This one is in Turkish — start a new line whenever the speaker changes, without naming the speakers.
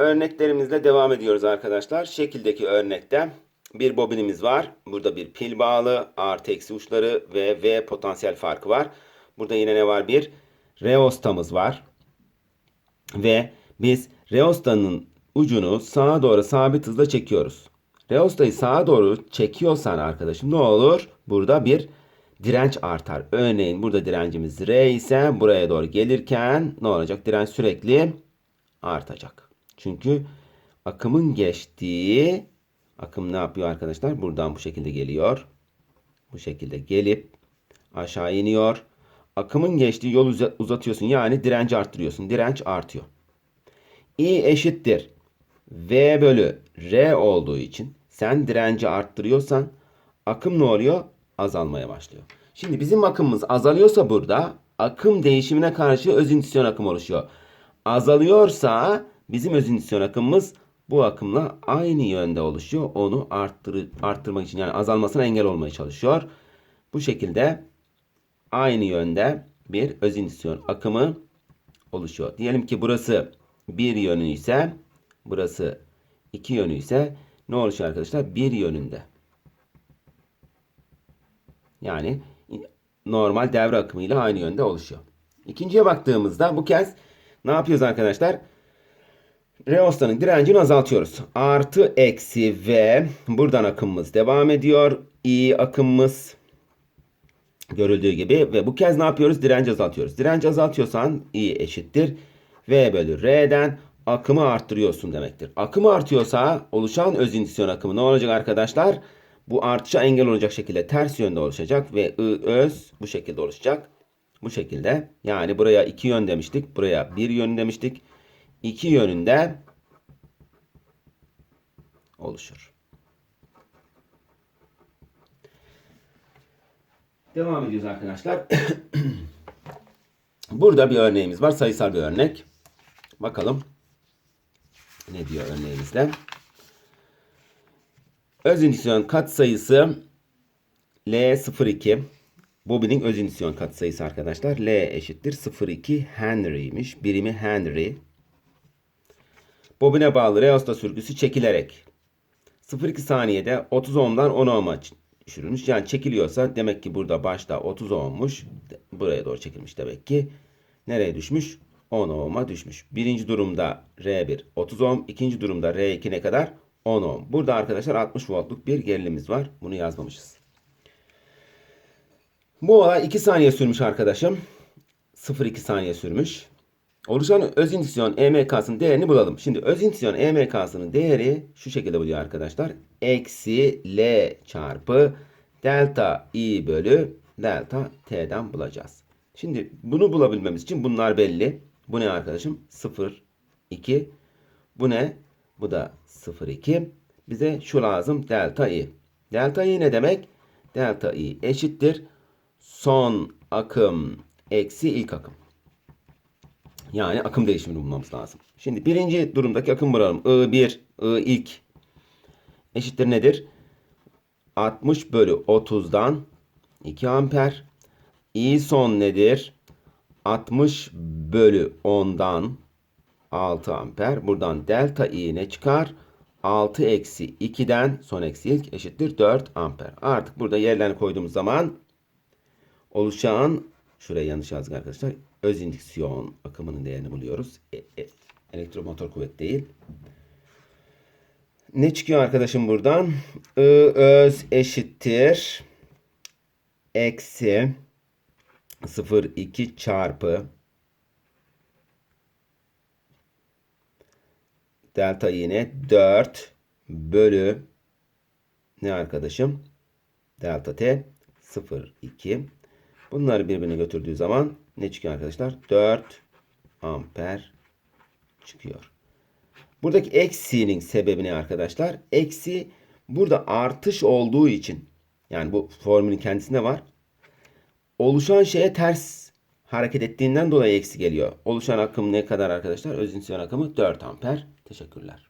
Örneklerimizle devam ediyoruz arkadaşlar. Şekildeki örnekte bir bobinimiz var. Burada bir pil bağlı, artı eksi uçları ve V potansiyel farkı var. Burada yine ne var? Bir reostamız var. Ve biz reostanın ucunu sağa doğru sabit hızla çekiyoruz. Reostayı sağa doğru çekiyorsan arkadaşım ne olur? Burada bir direnç artar. Örneğin burada direncimiz R ise buraya doğru gelirken ne olacak? Direnç sürekli artacak. Çünkü akımın geçtiği akım ne yapıyor arkadaşlar? Buradan bu şekilde geliyor. Bu şekilde gelip aşağı iniyor. Akımın geçtiği yolu uza- uzatıyorsun. Yani direnci arttırıyorsun. Direnç artıyor. I eşittir. V bölü R olduğu için sen direnci arttırıyorsan akım ne oluyor? Azalmaya başlıyor. Şimdi bizim akımımız azalıyorsa burada akım değişimine karşı özindisyon akım oluşuyor. Azalıyorsa bizim özindisyon akımımız bu akımla aynı yönde oluşuyor. Onu arttır, arttırmak için yani azalmasına engel olmaya çalışıyor. Bu şekilde aynı yönde bir özindisyon akımı oluşuyor. Diyelim ki burası bir yönü ise burası iki yönü ise ne oluşuyor arkadaşlar? Bir yönünde. Yani normal devre akımıyla aynı yönde oluşuyor. İkinciye baktığımızda bu kez ne yapıyoruz arkadaşlar? Reostanın direncini azaltıyoruz. Artı eksi V buradan akımımız devam ediyor. I akımımız görüldüğü gibi ve bu kez ne yapıyoruz? Direnci azaltıyoruz. Direnci azaltıyorsan I eşittir. V bölü R'den akımı arttırıyorsun demektir. Akımı artıyorsa oluşan öz indüksiyon akımı ne olacak arkadaşlar? Bu artışa engel olacak şekilde ters yönde oluşacak ve I öz bu şekilde oluşacak. Bu şekilde yani buraya iki yön demiştik. Buraya bir yön demiştik. İki yönünde oluşur. Devam ediyoruz arkadaşlar. Burada bir örneğimiz var. Sayısal bir örnek. Bakalım ne diyor örneğimizde. Öz indüksiyon katsayısı L02. Bobinin öz indüksiyon katsayısı arkadaşlar. L eşittir 0,2 Henry'miş. Birimi Henry. Bobine bağlı reosta sürgüsü çekilerek 0,2 saniyede 30 ohm'dan 10 ohm'a düşürülmüş. Yani çekiliyorsa demek ki burada başta 30 ohm'muş. Buraya doğru çekilmiş demek ki. Nereye düşmüş? 10 ohm'a düşmüş. Birinci durumda R1 30 ohm. ikinci durumda R2 ne kadar? 10 ohm. Burada arkadaşlar 60 voltluk bir gerilimimiz var. Bunu yazmamışız. Bu olay 2 saniye sürmüş arkadaşım. 0,2 saniye sürmüş. Oluşan öz indüksiyon EMK'sının değerini bulalım. Şimdi öz indüksiyon EMK'sının değeri şu şekilde buluyor arkadaşlar. Eksi L çarpı delta I bölü delta T'den bulacağız. Şimdi bunu bulabilmemiz için bunlar belli. Bu ne arkadaşım? 0, 2. Bu ne? Bu da 0, 2. Bize şu lazım delta I. Delta I ne demek? Delta I eşittir. Son akım eksi ilk akım. Yani akım değişimini bulmamız lazım. Şimdi birinci durumdaki akım bulalım. I1, I ilk eşittir nedir? 60 bölü 30'dan 2 amper. I son nedir? 60 bölü 10'dan 6 amper. Buradan delta I ne çıkar? 6 eksi 2'den son eksi ilk eşittir 4 amper. Artık burada yerlerini koyduğumuz zaman oluşan şuraya yanlış yazdık arkadaşlar. Öz indüksiyon akımının değerini buluyoruz. E, e, elektromotor kuvvet değil. Ne çıkıyor arkadaşım buradan? I öz eşittir. Eksi 0,2 çarpı delta yine 4 bölü ne arkadaşım? Delta t 0,2 Bunları birbirine götürdüğü zaman ne çıkıyor arkadaşlar? 4 amper çıkıyor. Buradaki eksinin sebebi ne arkadaşlar? Eksi burada artış olduğu için yani bu formülün kendisinde var. Oluşan şeye ters hareket ettiğinden dolayı eksi geliyor. Oluşan akım ne kadar arkadaşlar? Özünsiyön akımı 4 amper. Teşekkürler.